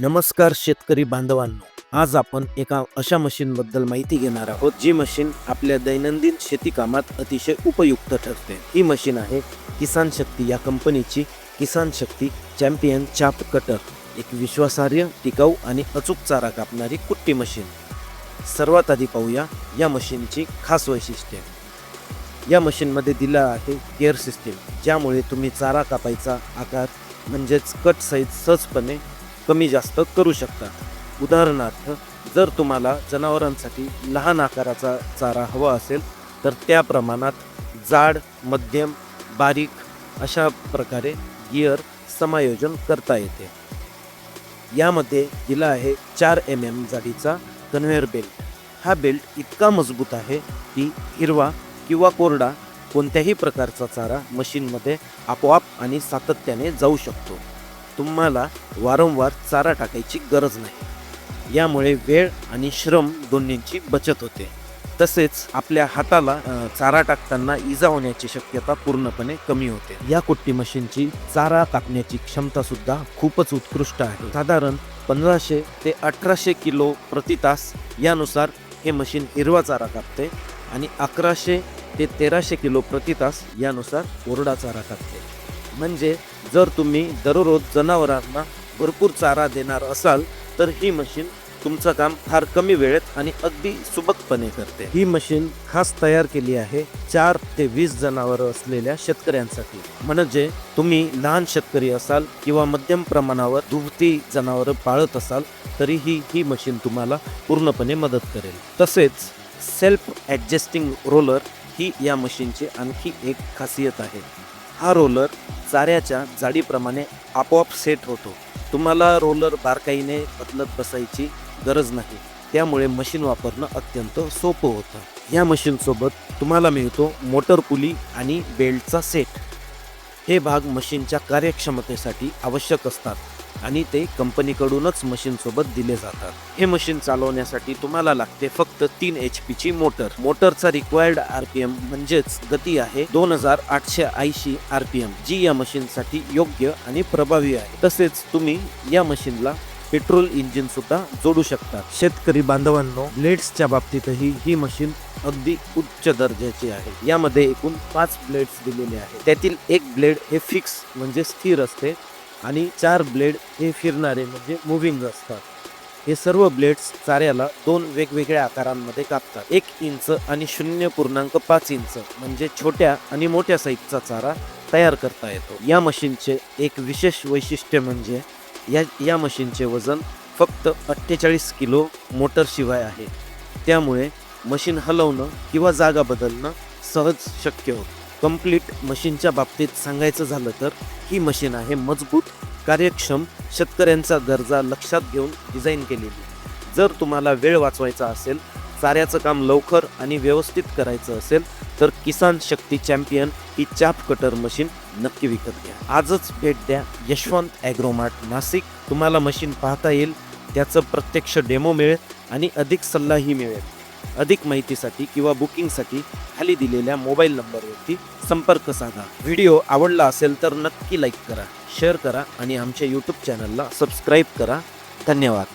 नमस्कार शेतकरी बांधवांनो. आज आपण एका अशा मशीनबद्दल माहिती घेणार आहोत जी मशीन आपल्या दैनंदिन शेती कामात अतिशय उपयुक्त ठरते. ही मशीन आहे किसान शक्ती या कंपनीची किसान शक्ती चॅम्पियन चाप कटर एक विश्वासार्ह टिकाऊ आणि अचूक चारा कापणारी कुट्टी मशीन सर्वात आधी पाहूया या मशीनची खास वैशिष्ट्ये. या मशीनमध्ये दिलं आहे केअर सिस्टीम ज्यामुळे तुम्ही चारा कापायचा आकार म्हणजेच कट साईज सहजपणे कमी जास्त करू शकतात उदाहरणार्थ जर तुम्हाला जनावरांसाठी लहान आकाराचा चारा हवा असेल तर त्या प्रमाणात जाड मध्यम बारीक अशा प्रकारे गिअर समायोजन करता येते. यामध्ये दिला आहे चार एम एम जाडीचा कन्व्हेअर बेल्ट. हा बेल्ट इतका मजबूत आहे की हिरवा किंवा कोरडा कोणत्याही प्रकारचा चारा मशीनमध्ये आपोआप आणि सातत्याने जाऊ शकतो. तुम्हाला वारंवार चारा टाकायची गरज नाही. यामुळे वेळ आणि श्रम दोन्हींची बचत होते. तसेच आपल्या हाताला चारा टाकताना इजा होण्याची शक्यता पूर्णपणे कमी होते. या कुट्टी मशीनची चारा कापण्याची क्षमता सुद्धा खूपच उत्कृष्ट आहे. साधारण पंधराशे ते अठराशे किलो प्रति तास यानुसार हे मशीन हिरवा चारा कापते आणि अकराशे ते तेराशे किलो प्रति तास यानुसार कोरडा चारा कापते. म्हणजे जर तुम्ही दररोज जनावरांना भरपूर चारा देणार असाल तर ही मशीन तुमचं काम फार कमी वेळेत आणि अगदी सुबकपणे करते. ही मशीन खास तयार केली आहे चार ते वीस जनावरं असलेल्या शेतकऱ्यांसाठी. म्हणजे तुम्ही लहान शेतकरी असाल किंवा मध्यम प्रमाणावर दुभती जनावरं पाळत असाल तरीही ही मशीन तुम्हाला पूर्णपणे मदत करेल. तसेच सेल्फ ॲडजस्टिंग रोलर ही या मशीनची आणखी एक खासियत आहे. हा रोलर चाऱ्याच्या जाडीप्रमाणे आपोआप सेट होतो. तुम्हाला रोलर बारकाईने बदलत बसायची गरज नाही. त्यामुळे मशीन वापरणं अत्यंत सोपं होतं. या मशीनसोबत तुम्हाला मिळतो मोटर पुली आणि बेल्टचा सेट. हे भाग मशीनच्या कार्यक्षमतेसाठी आवश्यक असतात. आणि ते कंपनीकडूनच मशीनसोबत दिले जातात. हे मशीन चालवण्यासाठी तुम्हाला लागते फक्त तीन एच पीची मोटर मोटरचा रिक्वायर्ड आर म्हणजेच गती आहे दोन हजार आठशे ऐंशी आरपीएम जी या मशीनसाठी योग्य आणि प्रभावी आहे. तसेच तुम्ही या मशीनला पेट्रोल इंजिन सुद्धा जोडू शकता. शेतकरी बांधवांनो ब्लेड्सच्या बाबतीतही ही मशीन अगदी उच्च दर्जाची आहे. यामध्ये एकूण पाच ब्लेड्स दिलेले आहेत. त्यातील एक ब्लेड हे फिक्स म्हणजे स्थिर असते. आणि चार ब्लेड हे फिरणारे म्हणजे मुव्हिंग असतात. हे सर्व ब्लेड्स चाऱ्याला दोन वेगवेगळ्या आकारांमध्ये कापतात. एक इंच आणि शून्य पूर्णांक पाच इंच म्हणजे छोट्या आणि मोठ्या साईजचा चारा तयार करता येतो. या मशीनचे एक विशेष वैशिष्ट्य म्हणजे या या मशीनचे वजन फक्त अठ्ठेचाळीस किलो मोटरशिवाय आहे. त्यामुळे मशीन हलवणं किंवा जागा बदलणं सहज शक्य होतं. कंप्लीट मशीनच्या बाबतीत सांगायचं झालं तर ही मशीन आहे मजबूत कार्यक्षम शेतकऱ्यांचा गरजा लक्षात घेऊन डिझाईन केलेली. जर तुम्हाला वेळ वाचवायचा असेल चाऱ्याचं काम लवकर आणि व्यवस्थित करायचं असेल तर किसान शक्ती चॅम्पियन ही चाप कटर मशीन नक्की विकत घ्या. आजच भेट द्या यशवंत ॲग्रोमार्ट नाशिक. तुम्हाला मशीन पाहता येईल त्याचं प्रत्यक्ष डेमो मिळेल आणि अधिक सल्लाही मिळेल. अधिक माहितीसाठी किंवा बुकिंगसाठी खाली दिलेल्या मोबाईल नंबरवरती संपर्क साधा. व्हिडिओ आवडला असेल तर नक्की लाईक करा शेअर करा आणि आमच्या यूट्यूब चॅनलला सबस्क्राईब करा. धन्यवाद.